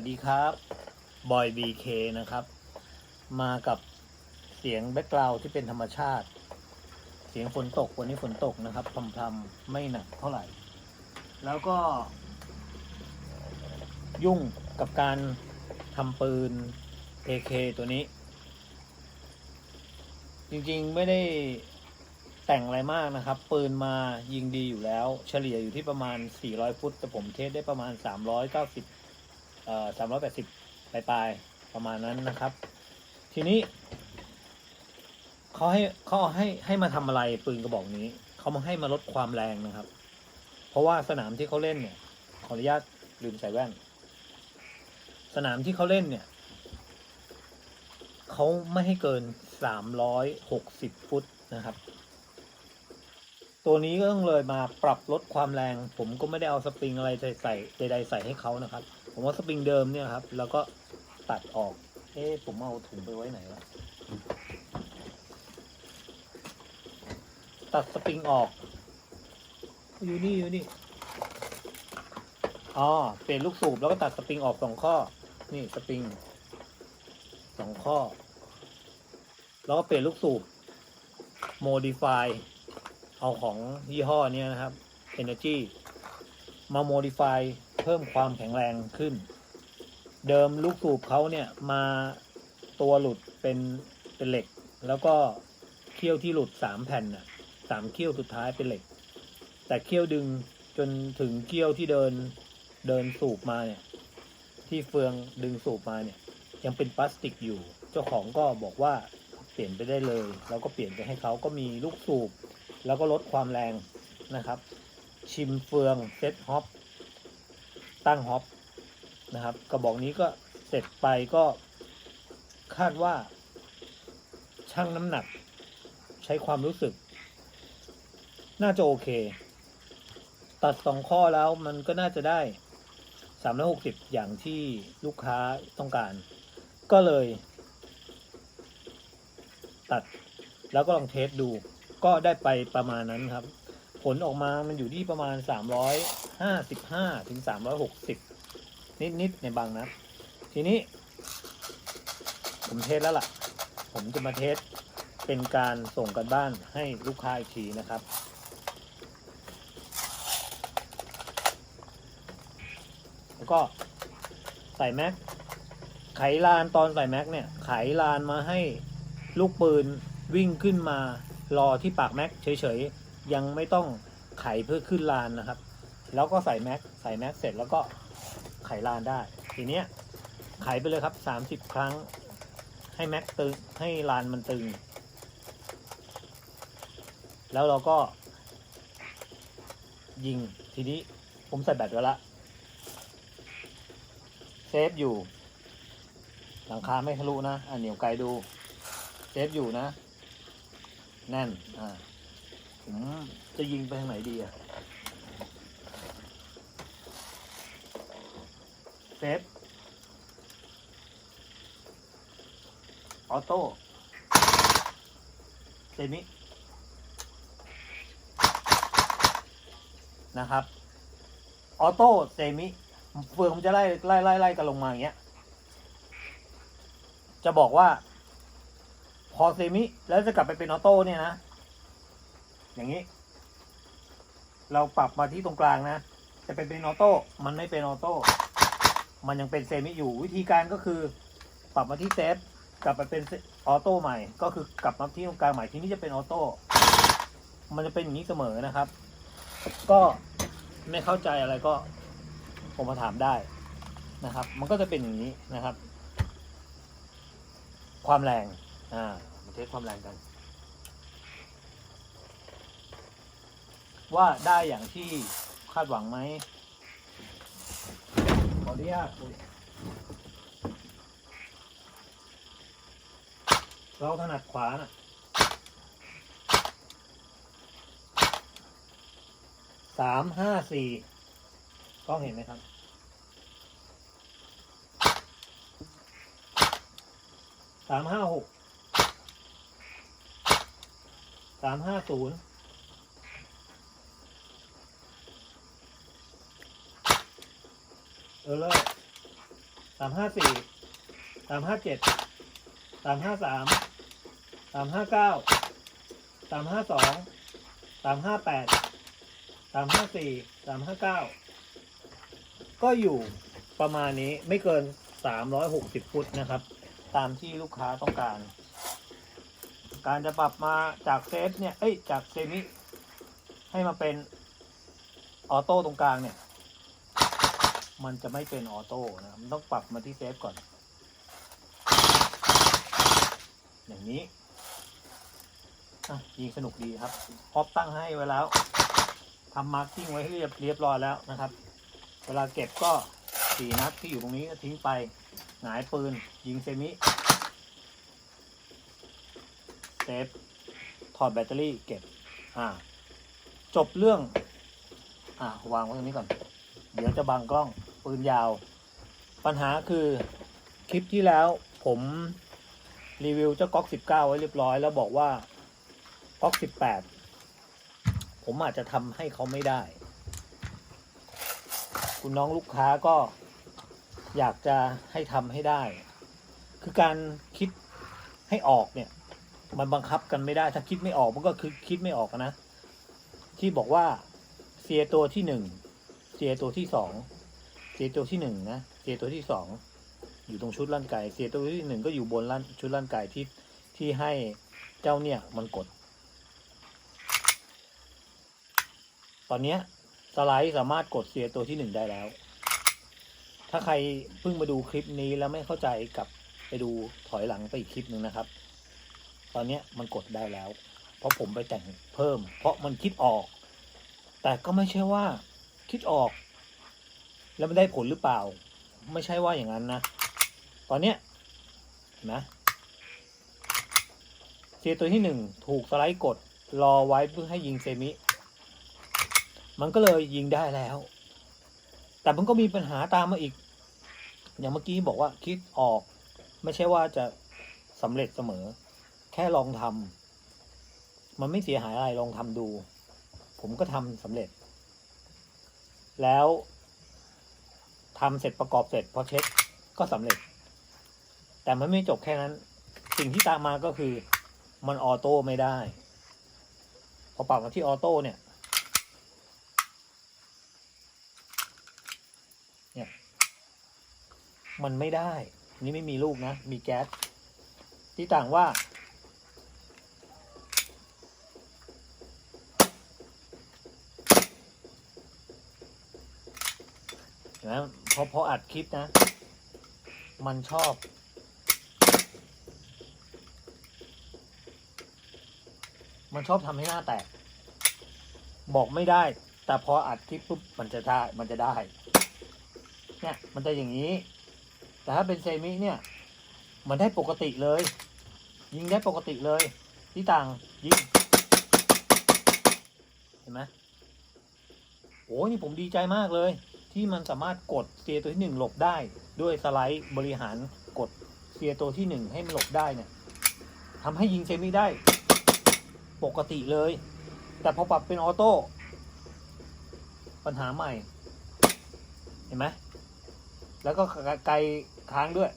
วัสดีครับบอยบีเคนะครับ มากับเสียงแบ็กกราวที่เป็นธรรมชาติ เสียงฝนตกวันนี้ฝนตกนะครับพรำๆไม่หนักเท่าไหร่ แล้วก็ ยุ่งกับการทำปืน AK ตัวนี้ จริงๆไม่ได้แต่งอะไรมากนะครับ ปืนมายิงดีอยู่แล้ว เฉลี่ยอยู่ที่ประมาณ 400 ฟุต แต่ผมเทสได้ประมาณ 390 เอ่อ380ปลายๆประมาณนั้นนะครับ ทีนี้เขาให้เขาให้ให้มาทำอะไรปืนกระบอกนี้เขามาให้มาลดความแรงนะครับ เพราะว่าสนามที่เขาเล่นเนี่ย ขออนุญาตลืมใส่แว่น สนามที่เขาเล่นเนี่ยเขาไม่ให้เกิน360ฟุตนะครับ ตัวนี้ก็ต้องเลยมาปรับลดความแรง ผมก็ไม่ได้เอาสปริงอะไรใส่ใส่ใดๆใส่ให้เขานะครับ ผมว่าสปริงเดิมเนี่ยครับ แล้วก็ตัดออก เอ๊ะผมเอาถุงไปไว้ไหนวะตัดสปริงออก อยู่นี่อยู่นี่อ๋อเปลี่ยนลูกสูบแล้วก็ตัดสปริงออกสองข้อ นี่สปริงสองข้อ แล้วก็เปลี่ยนลูกสูบ modify เอาของยี่ห้อเนี้ยนะครับ Energy มา modify เพิ่มความแข็งแรงขึ้น เดิมลูกสูบเขาเนี่ยมาตัวหลุดเป็นเป็นเหล็ก แล้วก็เขี้ยวที่หลุดสามแผ่นน่ะสามเขี้ยวสุดท้ายเป็นเหล็ก แต่เขี้ยวดึงจนถึงเขี้ยวที่เดินเดินสูบมาเนี่ยที่เฟืองดึงสูบมาเนี่ยยังเป็นพลาสติกอยู่ เจ้าของก็บอกว่าเปลี่ยนไปได้เลย แล้วก็เปลี่ยนไปให้เขาก็มีลูกสูบ แล้วก็ลดความแรงนะครับ ชิมเฟืองเซตฮอปตั้งฮอปนะครับ กระบอกนี้ก็เสร็จไปก็คาดว่าชั่งน้ำหนัก ใช้ความรู้สึก น่าจะโอเค ตัดสองข้อแล้วมันก็น่าจะได้สามร้อยหกสิบอย่างที่ลูกค้าต้องการ ก็เลย ตัดแล้วก็ลองเทสดู ก็ได้ไปประมาณนั้นครับ ผลออกมามันอยู่ที่ประมาณ 355 ถึง 360 นิด ๆ ในบางนัดทีนี้ ผมเทสแล้วล่ะ ผมจะมาเทสเป็นการส่งกันบ้านให้ลูกค้าอีกทีนะครับ แล้วก็ใส่แม็ก ไขลานตอนใส่แม็กเนี่ย ไขลานมาให้ลูกปืนวิ่งขึ้นมารอที่ปากแม็กเฉย ๆ ยังไม่ต้องไขเพื่อขึ้นลานนะครับ แล้วก็ใส่แม็กใส่แม็กเสร็จแล้วก็ไขลานได้ ทีเนี้ยไขไปเลยครับสามสิบครั้ง ให้แม็กตึงให้ลานมันตึง แล้วเราก็ ยิงทีนี้ผมใส่แบตไว้ละเซฟอยู่ หลังคาไม่ทะลุนะ อะเหนียวไกลดู เซฟอยู่นะ แน่น อ่า ผมจะยิงไปทางไหนดีอะเซฟออโต้เซมินะครับ ออโต้เซมิเฟืองมันจะไล่ไล่ไล่ไล่กันลงมาอย่างเงี้ย จะบอกว่า พอเซมิแล้วจะกลับไปเป็นออโต้เนี่ยนะ อย่างนี้ เราปรับมาที่ตรงกลางนะ จะเป็นเป็นออโต้ มันไม่เป็นออโต้ มันยังเป็นเซมิอยู่ วิธีการก็คือ ปรับมาที่เซฟกลับไปเป็นออโต้ใหม่ ก็คือกลับมาที่ตรงกลางใหม่ทีนี้จะเป็นออโต้ มันจะเป็นอย่างนี้เสมอนะครับ ก็ไม่เข้าใจอะไรก็ผมมาถามได้นะครับ มันก็จะเป็นอย่างนี้นะครับ ความแรง อ่ามาเทสความแรงกัน ว่าได้อย่างที่คาดหวังไหมขออนุญาตเราถนัดขวาน่ะสามห้าสี่กล้องเห็นไหมครับสามห้าหกสามห้าศูนย์ ออเลยสามห้าสี่สามห้าเจ็ดสามห้าสามสามห้าเก้าสามห้าสองสามห้าแปดสามห้าสี่สามห้าเก้าก็อยู่ประมาณนี้ไม่เกินสามร้อยหกสิบฟุตนะครับ ตามที่ลูกค้าต้องการ การจะปรับมาจากเซฟเนี่ย เอ้ย จากเซมิให้มาเป็นออโต้ตรงกลางเนี่ย มันจะไม่เป็นออโต้นะมันต้องปรับมาที่เซฟก่อน อย่างนี้ยิงสนุกดีครับพอปตั้งให้ไว้แล้วทำมาร์กิ้งไว้ให้เรียบเรียบร้อยแล้วนะครับ เวลาเก็บก็สี่นัดที่อยู่ตรงนี้ก็ทิ้งไปหงายปืน ยิงเซมิเซฟถอดแบตเตอรี่เก็บ อ่า จบเรื่อง อ่าวางไว้ตรงนี้ก่อน เดี๋ยวจะบังกล้อง ปืนยาว ปัญหาคือคลิปที่แล้วผมรีวิวเจ้าก๊อก 19 ไว้เรียบร้อย แล้วบอกว่าก๊อก 18 ผมอาจจะทำให้เขาไม่ได้ คุณน้องลูกค้าก็อยากจะให้ทำให้ได้ คือการคิดให้ออกเนี่ย มันบังคับกันไม่ได้ ถ้าคิดไม่ออกมันก็คือคิดไม่ออกนะ ที่บอกว่าเสียตัวที่หนึ่งเสียตัวที่สอง เสียตัวที่หนึ่งนะเสียตัวที่สองอยู่ตรงชุดลั่นไก่เสียตัวที่หนึ่งก็อยู่บนลั่นชุดลั่นไก่ที่ที่ให้เจ้าเนี่ยมันกด ตอนเนี้ยสไลด์สามารถกดเสียตัวที่หนึ่งได้แล้ว ถ้าใครเพิ่งมาดูคลิปนี้แล้วไม่เข้าใจกลับไปดูถอยหลังไปอีกคลิปหนึ่งนะครับ ตอนเนี้ยมันกดได้แล้ว เพราะผมไปแต่งเพิ่ม เพราะมันคิดออก แต่ก็ไม่ใช่ว่าคิดออก แล้วมันได้ผลหรือเปล่า ไม่ใช่ว่าอย่างนั้นนะ ตอนเนี้ยนไหมเซตัวที่หนึ่งถูกสไลด์กดรอไว้เพื่อให้ยิงเซมิ มันก็เลยยิงได้แล้ว แต่มันก็มีปัญหาตามมาอีก อย่างเมื่อกี้บอกว่าคิดออก ไม่ใช่ว่าจะสำเร็จเสมอ แค่ลองทำมันไม่เสียหายอะไรลองทำดู ผมก็ทำสำเร็จ แล้ว ทำเสร็จประกอบเสร็จพอเช็คก็สำเร็จ แต่มันไม่จบแค่นั้น สิ่งที่ตามมาก็คือมันออโต้ไม่ได้ พอปรับมาที่ออโต้เนี่ยเนี่ยมันไม่ได้ นี่ไม่มีลูกนะ มีแก๊สที่ต่างว่าเห็นไหม อพออัดคลิปนะ มันชอบ มันชอบทำให้หน้าแตก บอกไม่ได้ แต่พออัดคลิปปุ๊บมันจะได้มันจะได้ เนี่ย มันจะอย่างนี้ แต่ถ้าเป็นเซมิเนี่ย มันได้ปกติเลย ยิงได้ปกติเลย ที่ต่างยิง เห็นไหมโอ้ยนี่ผมดีใจมากเลย ที่มันสามารถกดเซียตัวที่หนึ่งหลบได้ ด้วยสไลด์บริหารกดเซียตัวที่หนึ่งให้มันหลบได้เนี่ยทำให้ยิงเซมิได้ ปกติเลย แต่พอปรับเป็นออโต้ปัญหาใหม่ เห็นไหมแล้วก็ไกลค้างด้วย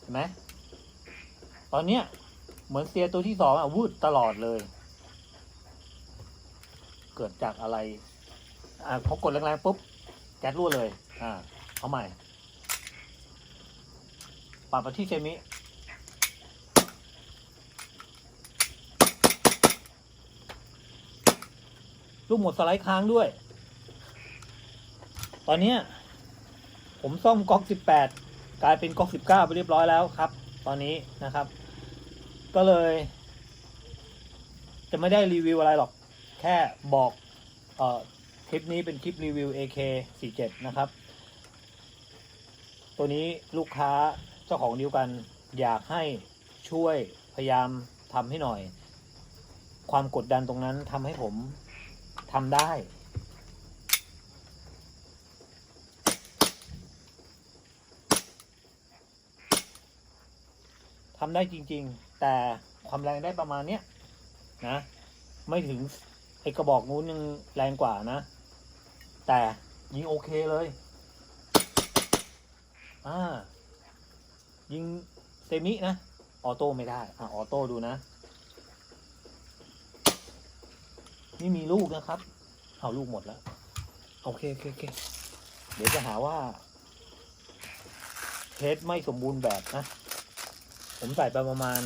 เห็นไหมตอนเนี้ยเหมือนเซียตัวที่สองอะวืดตลอดเลย เกิดจากอะไร อ่าพอกดแรงๆปุ๊บแก๊สรั่วเลย อ่า เอาใหม่ ปรับมาที่เซมิ ลูกหมดสไลด์ค้างด้วย ตอนนี้ผมซ่อมก๊อก 18 กลายเป็นก๊อก 19 ไปเรียบร้อยแล้วครับ ตอนนี้นะครับ ก็เลย จะไม่ได้รีวิวอะไรหรอก แค่บอก เอ่อ คลิปนี้เป็นคลิปรีวิว AK47 นะครับ ตัวนี้ลูกค้าเจ้าของเดียวกัน อยากให้ช่วยพยายามทำให้หน่อย ความกดดันตรงนั้นทำให้ผมทำได้ ทำได้จริงๆ แต่ความแรงได้ประมาณเนี้ยนะ ไม่ถึงไอกระบอกนู้นยังแรงกว่านะ แต่ยิงโอเคเลย อ่า ยิงเซมินะ ออโต้ไม่ได้ อ่าออโต้ดูนะ นี่มีลูกนะครับ เอาลูกหมดแล้ว โอเคโอเคโอเค เดี๋ยวจะหาว่า เทสไม่สมบูรณ์แบบนะ ผมใส่ไปประมาณ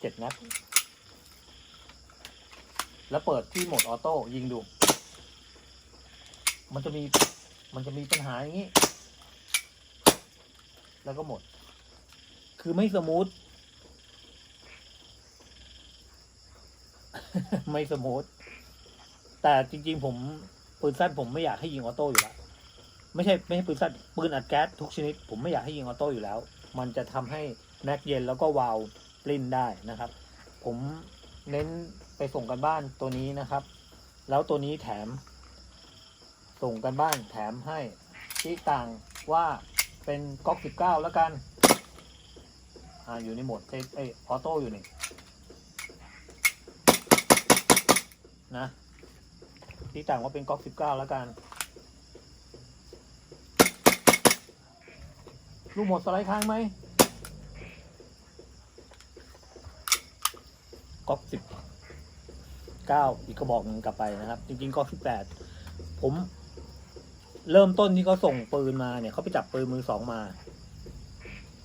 เจ็ดนัด แล้วเปิดที่โหมดออโต้ยิงดู มันจะมี มันจะมีปัญหาอย่างนี้ แล้วก็หมด คือไม่สมูท ไม่สมูท แต่จริง ๆ ผมปืนสั้นผมไม่อยากให้ยิงออโต้อยู่แล้ว ไม่ใช่ไม่ใช่ปืนสั้นปืนอัดแก๊สทุกชนิด ผมไม่อยากให้ยิงออโต้อยู่แล้ว มันจะทำให้แม็กเย็นแล้วก็วาล์วปลิ้นได้นะครับ ผมเน้นไปส่งกันบ้านตัวนี้นะครับ แล้วตัวนี้แถม ส่งกันบ้านแถมให้ที่ต่างว่าเป็นก๊อกสิบเก้าแล้วกัน อ่า อยู่ในโหมดเซตเอยออโต้อยู่นี่ นะที่ต่างว่าเป็นก๊อกสิบเก้าแล้วกัน ลูกหมดสไลด์ค้างไหมก๊อกสิบเก้าอีกกระบอกหนึ่งกลับไปนะครับ จริงๆก๊อกสิบแปดผม เริ่มต้นที่เขาส่งปืนมาเนี่ยเขาไปจับปืนมือสองมา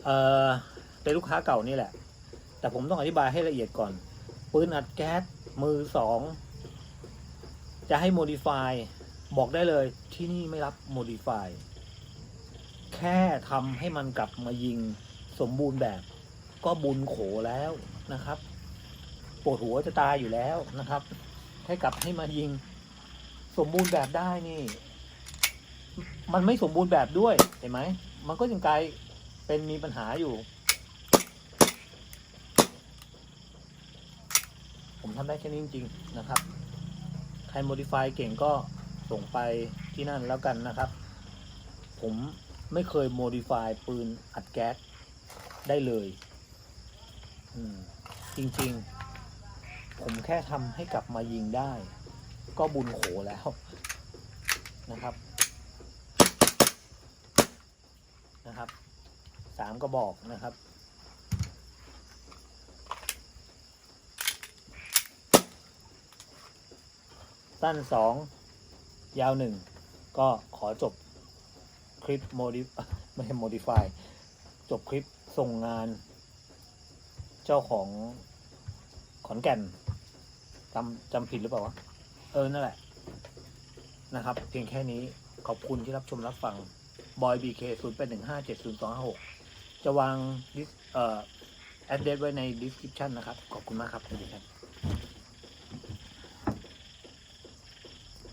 เออเป็นลูกค้าเก่านี่แหละ แต่ผมต้องอธิบายให้ละเอียดก่อน ปืนอัดแก๊สมือสอง จะให้โมดิฟายบอกได้เลยที่นี่ไม่รับโมดิฟายแค่ทำให้มันกลับมายิงสมบูรณ์แบบ ก็บุญโขแล้วนะครับปวดหัวจะตายอยู่แล้วนะครับ ให้กลับให้มายิง สมบูรณ์แบบได้นี่ มันไม่สมบูรณ์แบบด้วยเห็นไหม มันก็ยังกลายเป็นมีปัญหาอยู่ ผมทำได้แค่นี้จริง ๆ นะครับ ใคร modify เก่งก็ส่งไปที่นั่นแล้วกันนะครับ ผมไม่เคย modify ปืนอัดแก๊สได้เลยจริง ๆ ผมแค่ทำให้กลับมายิงได้ ก็บุญโขแล้วนะครับ นะครับสามกระบอกนะครับ สั้นสองยาวหนึ่งก็ขอจบคลิปโมดิไม่ใช่โมดิฟายจบคลิปส่งงาน เจ้าของขอนแก่นจำจำผิดหรือเปล่าวะ เออ นั่นแหละนะครับ เพียงแค่นี้ขอบคุณที่รับชมรับฟัง บอยบีเคศูนย์แปดหนึ่งห้าเจ็ดศูนย์สองห้าหกจะวางดิสเอ่อแอดเดสไว้ในดิสคริปชันนะครับ ขอบคุณมากครับสวัสดีครับ